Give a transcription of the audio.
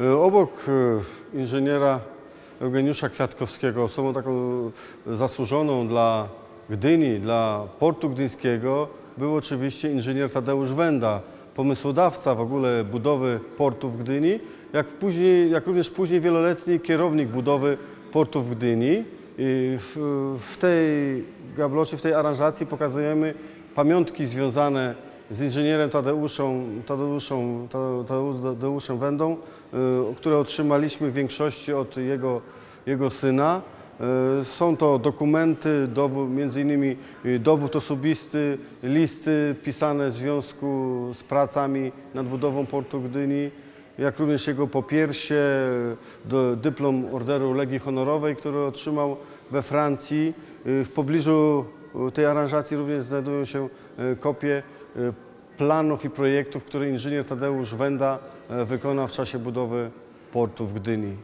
E, Obok e, inżyniera Eugeniusza Kwiatkowskiego, osobą taką zasłużoną dla Gdyni, dla portu gdyńskiego, był oczywiście inżynier Tadeusz Wenda, pomysłodawca w ogóle budowy portu w Gdyni, jak, później, jak również później wieloletni kierownik budowy portu w Gdyni. W, w tej gablocie, w tej aranżacji pokazujemy pamiątki związane z inżynierem Tadeuszem, Tadeuszem, Tadeuszem Wendą, y, które otrzymaliśmy w większości od jego, jego syna. Y, Są to dokumenty, dowód, między innymi y, dowód osobisty, listy pisane w związku z pracami nad budową portu Gdyni, jak również jego popiersie, dyplom Orderu Legii Honorowej, który otrzymał we Francji. W pobliżu tej aranżacji również znajdują się y, kopie y, planów i projektów, które inżynier Tadeusz Wenda y, wykonał w czasie budowy portu w Gdyni.